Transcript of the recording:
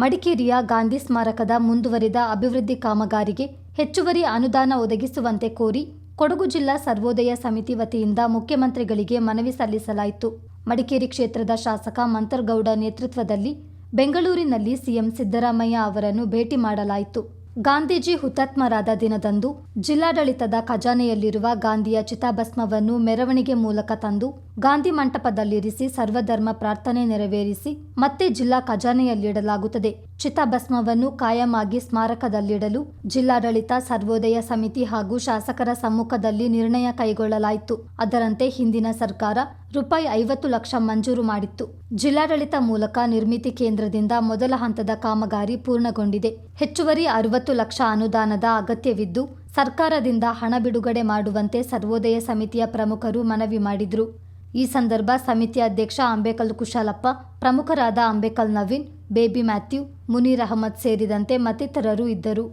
ಮಡಿಕೇರಿಯ ಗಾಂಧಿ ಸ್ಮಾರಕದ ಮುಂದುವರಿದ ಅಭಿವೃದ್ಧಿ ಕಾಮಗಾರಿಗೆ ಹೆಚ್ಚುವರಿ ಅನುದಾನ ಒದಗಿಸುವಂತೆ ಕೋರಿ ಕೊಡಗು ಜಿಲ್ಲಾ ಸರ್ವೋದಯ ಸಮಿತಿ ವತಿಯಿಂದ ಮುಖ್ಯಮಂತ್ರಿಗಳಿಗೆ ಮನವಿ ಸಲ್ಲಿಸಲಾಯಿತು. ಮಡಿಕೇರಿ ಕ್ಷೇತ್ರದ ಶಾಸಕ ಮಂತರ್ಗೌಡ ನೇತೃತ್ವದಲ್ಲಿ ಬೆಂಗಳೂರಿನಲ್ಲಿ ಸಿಎಂ ಸಿದ್ದರಾಮಯ್ಯ ಅವರನ್ನು ಭೇಟಿ ಮಾಡಲಾಯಿತು. ಗಾಂಧೀಜಿ ಹುತಾತ್ಮರಾದ ದಿನದಂದು ಜಿಲ್ಲಾಡಳಿತದ ಖಜಾನೆಯಲ್ಲಿರುವ ಗಾಂಧಿಯ ಚಿತಾಭಸ್ಮವನ್ನು ಮೆರವಣಿಗೆ ಮೂಲಕ ತಂದು ಗಾಂಧಿ ಮಂಟಪದಲ್ಲಿರಿಸಿ ಸರ್ವಧರ್ಮ ಪ್ರಾರ್ಥನೆ ನೆರವೇರಿಸಿ ಮತ್ತೆ ಜಿಲ್ಲಾ ಖಜಾನೆಯಲ್ಲಿಡಲಾಗುತ್ತದೆ. ಚಿತಾಭಸ್ಮವನ್ನು ಕಾಯಮಾಗಿ ಸ್ಮಾರಕದಲ್ಲಿಡಲು ಜಿಲ್ಲಾಡಳಿತ, ಸರ್ವೋದಯ ಸಮಿತಿ ಹಾಗೂ ಶಾಸಕರ ಸಮ್ಮುಖದಲ್ಲಿ ನಿರ್ಣಯ ಕೈಗೊಳ್ಳಲಾಯಿತು. ಅದರಂತೆ ಹಿಂದಿನ ಸರ್ಕಾರ ರೂಪಾಯಿ ಐವತ್ತು ಲಕ್ಷ ಮಂಜೂರು ಮಾಡಿತ್ತು. ಜಿಲ್ಲಾಡಳಿತ ಮೂಲಕ ನಿರ್ಮಿತಿ ಕೇಂದ್ರದಿಂದ ಮೊದಲ ಹಂತದ ಕಾಮಗಾರಿ ಪೂರ್ಣಗೊಂಡಿದೆ. ಹೆಚ್ಚುವರಿ ಅರವತ್ತು ಲಕ್ಷ ಅನುದಾನದ ಅಗತ್ಯವಿದ್ದು, ಸರ್ಕಾರದಿಂದ ಹಣ ಬಿಡುಗಡೆ ಮಾಡುವಂತೆ ಸರ್ವೋದಯ ಸಮಿತಿಯ ಪ್ರಮುಖರು ಮನವಿ ಮಾಡಿದ್ರು. ಈ ಸಂದರ್ಭ ಸಮಿತಿ ಅಧ್ಯಕ್ಷ ಅಂಬೇಕಲ್ ಕುಶಾಲಪ್ಪ, ಪ್ರಮುಖರಾದ ಅಂಬೇಕಲ್ ನವೀನ್, ಬೇಬಿ ಮ್ಯಾಥ್ಯೂ, ಮುನೀರ್ ಅಹಮದ್ ಸೇರಿದಂತೆ ಮತ್ತಿತರರು ಇದ್ದರು.